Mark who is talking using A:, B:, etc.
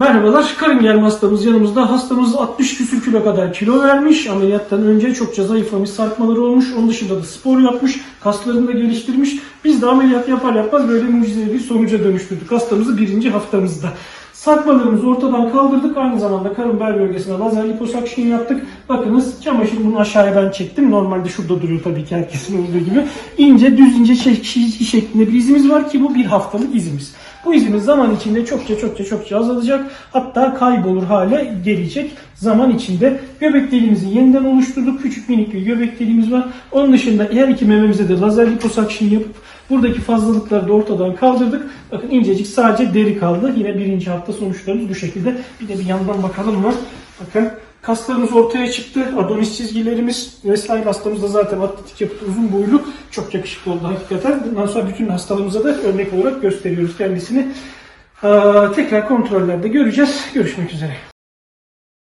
A: Merhabalar, karın germe hastamız yanımızda. Hastamız 60 küsür kilo kadar kilo vermiş. Ameliyattan önce çokça zayıflamış, sarkmaları olmuş. Onun dışında da spor yapmış, kaslarını da geliştirmiş. Biz de ameliyat yapar yapmaz böyle mucizevi sonuca dönüştürdük hastamızı birinci haftamızda. Sarkmalarımızı ortadan kaldırdık. Aynı zamanda karın bel bölgesine lazer liposuction yaptık. Bakınız çamaşır bunu aşağıya ben çektim. Normalde şurada duruyor tabii ki herkesin olduğu gibi. İnce düz ince şek- şeklinde bir izimiz var ki bu bir haftalık izimiz. Bu izimiz zaman içinde çokça çokça çokça azalacak. Hatta kaybolur hale gelecek zaman içinde. Göbek deliğimizi yeniden oluşturduk. Küçük minik bir göbek deliğimiz var. Onun dışında her iki mememize de lazer liposuction yapıp buradaki fazlalıkları da ortadan kaldırdık. Bakın incecik sadece deri kaldı. Yine birinci hafta sonuçlarımız bu şekilde. Bir de bir yandan bakalım mı? Bakın kaslarımız ortaya çıktı. Adonis çizgilerimiz vesaire hastamız da zaten atletik yapıda uzun boylu. Çok yakışıklı oldu hakikaten. Bundan sonra bütün hastalarımıza da örnek olarak gösteriyoruz kendisini. Aa, tekrar kontrollerde göreceğiz. Görüşmek üzere.